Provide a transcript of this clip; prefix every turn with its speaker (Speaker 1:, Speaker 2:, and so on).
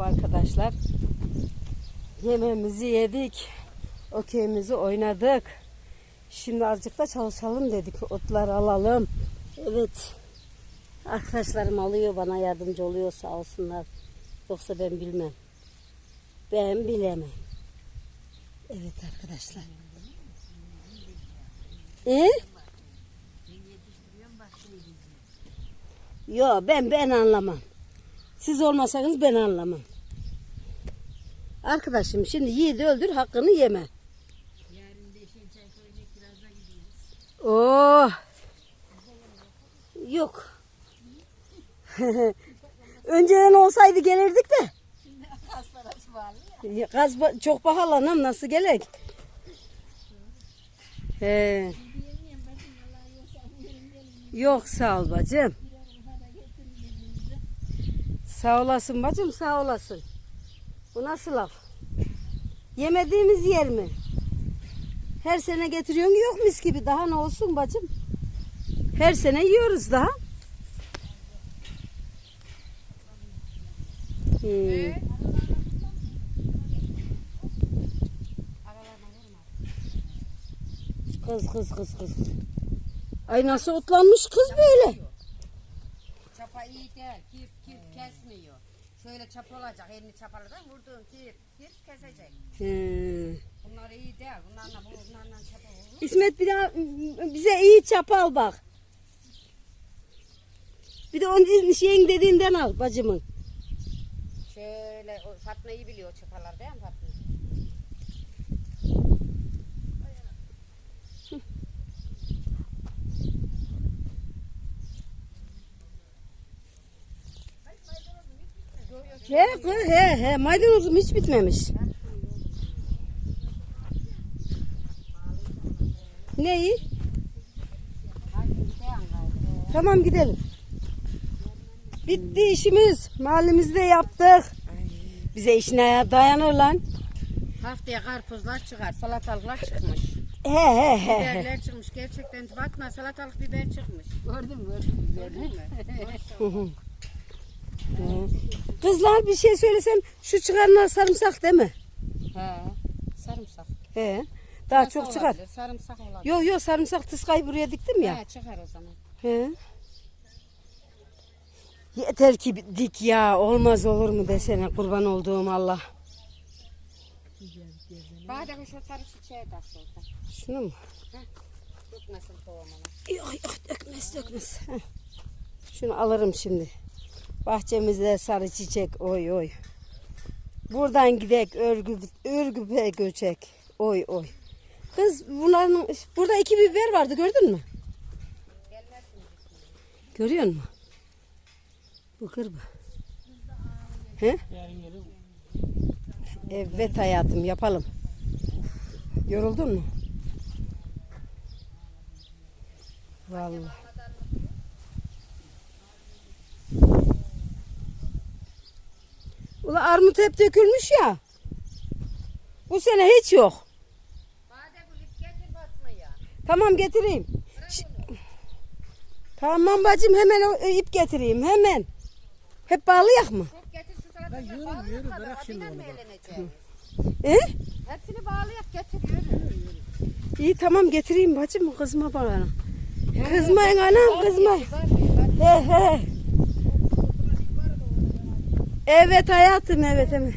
Speaker 1: Merhaba arkadaşlar. Yemeğimizi yedik. Okeyimizi oynadık. Şimdi azıcık da çalışalım dedik. Otlar alalım. Evet. Arkadaşlarım alıyor bana yardımcı oluyor sağ olsunlar. Yoksa ben bilmem. Ben bilemem. Evet arkadaşlar. E? Yo ben ben anlamam. Siz olmasanız ben anlamam. Arkadaşım şimdi yiğidi öldür hakkını yeme. Oh. Yok. Önceden olsaydı gelirdik de. Ya, Gaz ba- çok pahalı anam nasıl gelek? He. Yok sağ ol bacım. Sağ olasın bacım sağ olasın. Bu nasıl laf? Yemediğimiz yer mi? Her sene getiriyorsun yok mis gibi daha ne olsun bacım? Her sene yiyoruz daha. Hmm. Kız kız kız kız. Ay nasıl otlanmış kız böyle.
Speaker 2: Çapa iyi değil. Kip kip kesmiyor. Şöyle çapa olacak. Elini çapaladan vurduğun kip kip kesecek.
Speaker 1: He.
Speaker 2: Bunlar iyi değil. Bunlarla bunlarla çapa olur.
Speaker 1: İsmet bir daha bize iyi çapa al bak. Bir de onun şeyin dediğinden al bacımın.
Speaker 2: Şöyle o Fatma iyi biliyor çapalar değil mi Fatma?
Speaker 1: He kız, he he maydanozum hiç bitmemiş. Neyi? Tamam gidelim. Bitti işimiz. Mahallemizde yaptık. Bize işine dayanır lan.
Speaker 2: Haftaya karpuzlar çıkar. Salatalıklar çıkmış.
Speaker 1: He he he.
Speaker 2: Biberler çıkmış. Gerçekten Fatma salatalık biber çıkmış. Gördün mü? Gördün mü?
Speaker 1: Kızlar bir şey söylesen şu çıkanlar sarımsak değil mi?
Speaker 2: He. Sarımsak.
Speaker 1: He. Daha
Speaker 2: Nasıl
Speaker 1: çok çıkar.
Speaker 2: olabilir? Sarımsak olabilir.
Speaker 1: Yo yo sarımsak tıskayı buraya diktim ya.
Speaker 2: He, çıkar o zaman.
Speaker 1: He. Yeter ki dik ya olmaz olur mu desene kurban olduğum Allah.
Speaker 2: Badem şu sarı çiçeğe de solda.
Speaker 1: Şunu mu?
Speaker 2: Tutmasın tohumunu.
Speaker 1: Ay, ay, dökmez dökmez. Heh. Şunu alırım şimdi. Bahçemizde sarı çiçek oy oy. Buradan gidek örgü örgüpe göçek. Oy oy. Kız bunların burada iki biber vardı gördün mü? Görüyor musun? Bu kırba. He? Evet hayatım yapalım. Yoruldun mu? Vallahi. Ula armut hep dökülmüş ya. Bu sene hiç yok. Tamam getireyim. Tamam bacım hemen o e, ip getireyim hemen. Hep bağlayak mı?
Speaker 2: Çok getir şu salatalıkları bağlayak kadar. Bırak şimdi onu
Speaker 1: E?
Speaker 2: Hepsini bağlayak getir yürü.
Speaker 1: İyi tamam getireyim bacım kızma bana. Kızmayın anam kızmayın. He he. Evet hayatım evet evet.